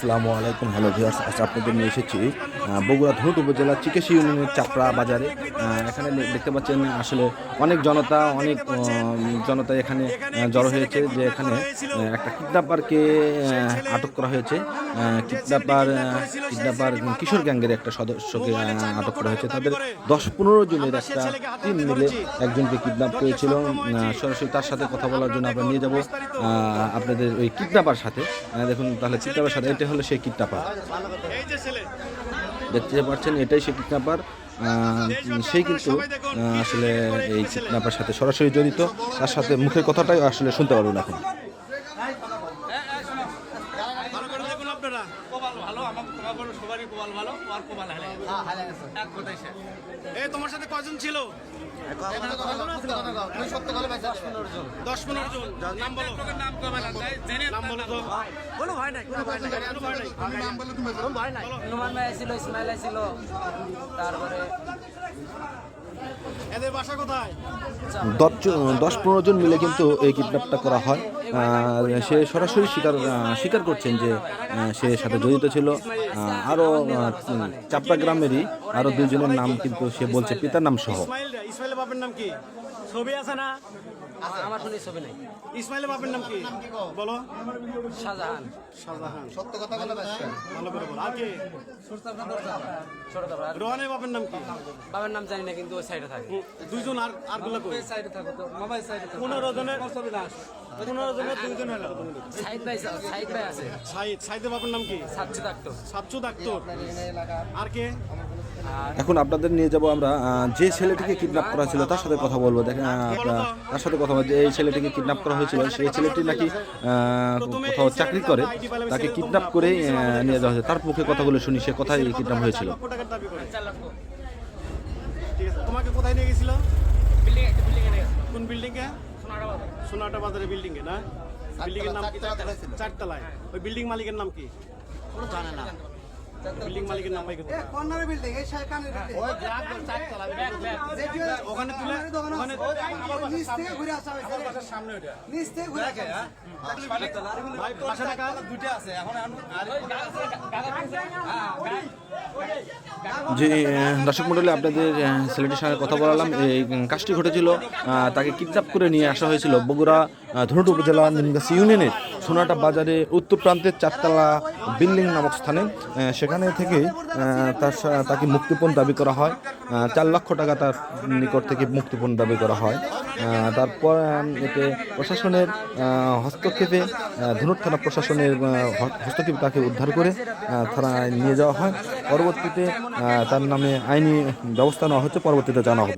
আসসালামু আলাইকুম। Hello viewers আজ আপনাদের নিয়ে এসেছি বগুড়া ধুট উপজেলার চিকেশি ইউনিয়নের চাপড়া বাজারে। এখানে দেখতে পাচ্ছেন আসলে অনেক জনতা অনেক জনতা এখানে জড়ো হয়েছে যে এখানে একটা কিডন্যাপারকে আটক করা হয়েছে। কিডন্যাপার কিডন্যাপার কিশোর গ্যাংয়ের একটা সদস্যকে আটক করা হয়েছে। তাদের দশ পনেরো জনের একটা টিম মিলে একজনকে কিডন্যাপ করেছিল। সরাসরি তার সাথে কথা বলার জন্য আমরা নিয়ে যাব আপনাদের ওই কিডন্যাপার সাথে। দেখুন তাহলে কিডন্যাপার সাথে, এটা হলো সে কিডন্যাপার। দেখতে পাচ্ছেন এটাই সে কিডন্যাপার। সেই কিন্তু আহ, আসলে এই কিডন্যাপার সাথে সরাসরি জড়িত। তার সাথে মুখের কথাটাই আসলে শুনতে পারবেন এখন ভালো করে দেখুন আপনারা কোবাল ভালো আমার কোবাল সবারই কপাল ভালো আর কপাল হেলে এক কথাই এই তোমার সাথে কজন ছিল? দশ পনেরো জন। নাম বলো। নাম কোবাল জেনে নাম বলো। তো কোনো ভয় নাই কোনো ভয় নাই। কোনো ভয় নাই। কোনো ভয় নাই। হনুমান ভাই ছিল ইসমাইল ছিল তারপরে দশ দশ পনেরো জন মিলে কিন্তু এই কিডন্যাপটা করা হয়। সে সরাসরি স্বীকার স্বীকার করছেন যে সে সাথে জড়িত ছিল। আরও চাপড়া গ্রামেরই আরও দুজনের নাম কিন্তু সে বলছে পিতার নাম সহ। ইসমাইল বাপের নাম কি? ছবি আছে না? আমার- কোনো ছবি নেই। ইসমাইলের বাপের নাম কি? বলো। শাহজাহান। শাহজাহান। সত্য কথা বলে ভালো করে বলো। আর কে? রোহানের বাপের নাম কি? বাবার নাম জানি না কিন্তু ওই সাইডে থাকে। দুইজন আর আরগুলো কই? সাইডে থাকো তো। মোবাইল সাইডে থাকো। পনেরো জনের পনেরো জনের দুইজন হলো সাইড ভাই সাইড ভাই আছে। সাইদ সাইদের বাপের নাম কি? সাতশো থাকতো সাতশো ডাক্তার আর কে? এখন আপনাদের নিয়ে যাব আমরা যে ছেলেটিকে কিডন্যাপ করা ছিল তার সাথে কথা বলব। দেখেন তার সাথে কথা বলব। যে এই ছেলেটিকে কিডন্যাপ করা হয়েছিল সেই ছেলেটি নাকি কোথাও চাকরি করে তাকে কিডন্যাপ করে নিয়ে যাওয়া হয়েছে। তার মুখে কথাগুলো শুনি সে কোথায় কিডন্যাপ হয়েছিল। তোমাকে কোথায় নিয়ে গেছিল? বিল্ডিং একটা বিল্ডিং এ কোন বিল্ডিং এ? সোনাটা বাজার সোনাটা বাজারে বিল্ডিং এ না? বিল্ডিং এর নাম কি? চারতলায়। ওই বিল্ডিং মালিকের নাম কি? জানে না। বিল্ডিং মালিকের নাম পাই কোথায়? ওখানে তুলে ওখানে ভাই পাঁচশো টাকা যে আহ, দর্শক মন্ডলী আপনাদের ছেলেটির সঙ্গে কথা বলালাম। এই কাজটি ঘটেছিল তাকে কিডন্যাপ করে নিয়ে আসা হয়েছিল বগুড়া ধনুট উপজেলা নিমগাছি ইউনিয়নের সোনাটা বাজারে উত্তর প্রান্তের চারতলা বিল্ডিং নামক স্থানে সেখানে থেকে তার তাকে মুক্তিপণ দাবি করা হয়। চার লক্ষ টাকা তার নিকট থেকে মুক্তিপণ দাবি করা হয়। তারপর এতে প্রশাসনের হস্তক্ষেপে ধনুট থানা প্রশাসনের হস্তক্ষেপে তাকে উদ্ধার করে থানায় নিয়ে যাওয়া হয়। পরবর্তীতে তার নামে আইনি ব্যবস্থা নেওয়া হচ্ছে। পরবর্তীতে জানা হবে।